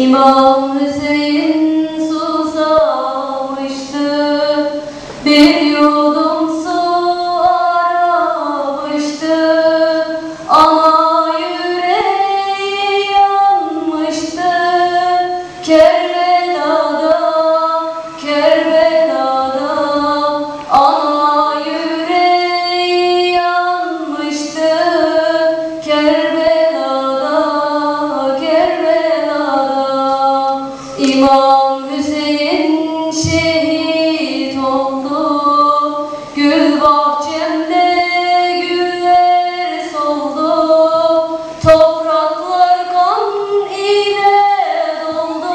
İmam Hüseyin susamıştı. Bir yudum su aramıştı. Ama yüreği yanmıştı. Kerem Gül bahçemde güller soldu Topraklar kan ile doldu.